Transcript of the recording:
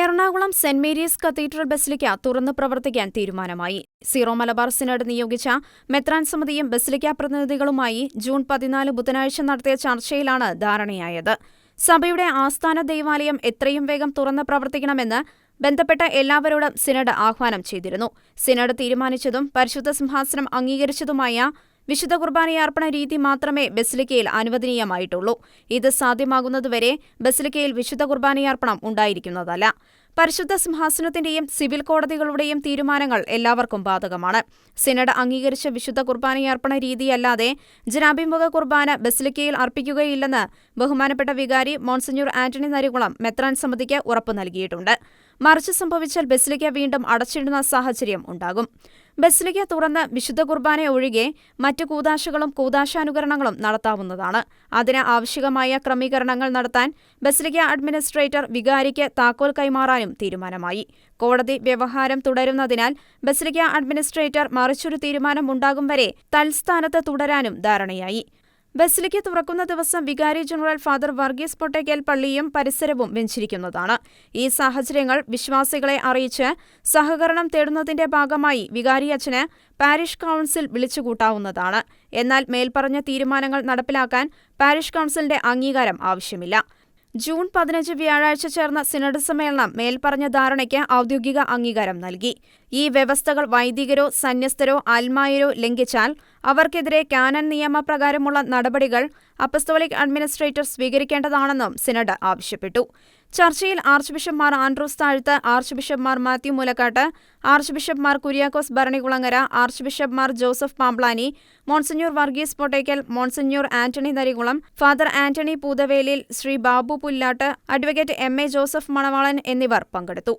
Ernakulam Saint Mary's cathedral basilica തുറന്നു പ്രവർത്തിക്കാൻ തീരുമാനമായി. സീറോ മലബാർ സിനഡ് നിയോഗിച്ച മെത്രാൻ സമിതിയും ബസിലിക്ക പ്രതിനിധികളുമായി ജൂൺ പതിനാല് ബുധനാഴ്ച നടത്തിയ ചർച്ചയിലാണ് ധാരണയായത്. സഭയുടെ ആസ്ഥാന ദേവാലയം എത്രയും വേഗം തുറന്ന് പ്രവർത്തിക്കണമെന്ന് ബന്ധപ്പെട്ട എല്ലാവരോടും സിനഡ് ആഹ്വാനം ചെയ്തിരുന്നു. സിനഡ് തീരുമാനിച്ചതും പരിശുദ്ധ സിംഹാസനം അംഗീകരിച്ചതുമായ വിശുദ്ധ കുർബാനയർപ്പണ രീതി മാത്രമേ ബസിലിക്കയിൽ അനുവദനീയമായിട്ടുള്ളൂ. ഇത് സാധ്യമാകുന്നതുവരെ ബസിലിക്കയിൽ വിശുദ്ധ കുർബാനയർപ്പണം ഉണ്ടായിരിക്കുന്നതല്ല. പരിശുദ്ധ സിംഹാസനത്തിന്റെയും സിവിൽ കോടതികളുടെയും തീരുമാനങ്ങൾ എല്ലാവർക്കും ബാധകമാണ്. സിനഡ് അംഗീകരിച്ച വിശുദ്ധ കുർബാനയർപ്പണ രീതിയല്ലാതെ ജനാഭിമുഖ കുർബാന ബസിലിക്കയിൽ അർപ്പിക്കുകയില്ലെന്ന് ബഹുമാനപ്പെട്ട വികാരി മോൺസിഞ്ഞൂർ ആന്റണി നരികുളം മെത്രാൻ സമിതിക്ക് ഉറപ്പു നൽകിയിട്ടുണ്ട്. മറിച്ച് സംഭവിച്ചാൽ ബസിലിക്ക വീണ്ടും അടച്ചിടുന്ന സാഹചര്യം ഉണ്ടാകും. ബസിലിക്ക തുറന്ന് വിശുദ്ധ കുർബാന ഒഴികെ മറ്റ് കൂതാശകളും കൂതാശാനുകരണങ്ങളും നടത്താവുന്നതാണ്. അതിന് ആവശ്യമായ ക്രമീകരണങ്ങൾ നടത്താൻ ബസിലിക്ക അഡ്മിനിസ്ട്രേറ്റർ വികാരിക്ക് താക്കോൽ കൈമാറാനും തീരുമാനമായി. കോടതി വ്യവഹാരം തുടരുന്നതിനാൽ ബസിലിക്ക അഡ്മിനിസ്ട്രേറ്റർ മറിച്ചൊരു തീരുമാനമുണ്ടാകും വരെ തൽസ്ഥാനത്ത് തുടരാനും ധാരണയായി. ബസിലിക്ക തുറക്കുന്ന ദിവസം വികാരി ജനറൽ ഫാദർ വർഗീസ് പൊട്ടേക്കൽ പള്ളിയും പരിസരവും വെഞ്ചിരിക്കുന്നതാണ്. ഈ സാഹചര്യങ്ങൾ വിശ്വാസികളെ അറിയിച്ച് സഹകരണം തേടുന്നതിന്റെ ഭാഗമായി വികാരി അച്ഛന് പാരിഷ് കൌൺസിൽ വിളിച്ചുകൂട്ടാവുന്നതാണ്. എന്നാൽ മേൽപ്പറഞ്ഞ തീരുമാനങ്ങൾ നടപ്പിലാക്കാൻ പാരിഷ് കൌൺസിലിന്റെ അംഗീകാരം ആവശ്യമില്ല. ജൂൺ പതിനഞ്ച് വ്യാഴാഴ്ച ചേർന്ന സിനഡ് സമ്മേളനം മേൽപ്പറഞ്ഞ ധാരണയ്ക്ക് ഔദ്യോഗിക അംഗീകാരം നൽകി. ഈ വ്യവസ്ഥകൾ വൈദികരോ സന്യസ്തരോ ആത്മായരോ ലംഘിച്ചാൽ അവർക്കെതിരെ കാനൻ നിയമപ്രകാരമുള്ള നടപടികൾ അപ്പസ്തോലിക് അഡ്മിനിസ്ട്രേറ്റർ സ്വീകരിക്കേണ്ടതാണെന്നും സിനഡ് ആവശ്യപ്പെട്ടു. ചർച്ചയിൽ ആർച്ച് ബിഷപ്പ്മാർ ആൻഡ്രൂസ് താഴ്ത്ത് ആർച്ച് ബിഷപ്പ്മാർ മാത്യു മൂലക്കാട്ട് ആർച്ച് ബിഷപ്പ്മാർ കുര്യാക്കോസ് ഭരണികുളങ്ങര ആർച്ച് ബിഷപ്പ്മാർ Joseph Pamplany monsignor Varghese Pottackal monsignor Antony Narikulam father Antony Poothavelil Shri Babu Pullattu advocate M A Joseph Manavalan എന്നിവർ പങ്കെടുത്തു.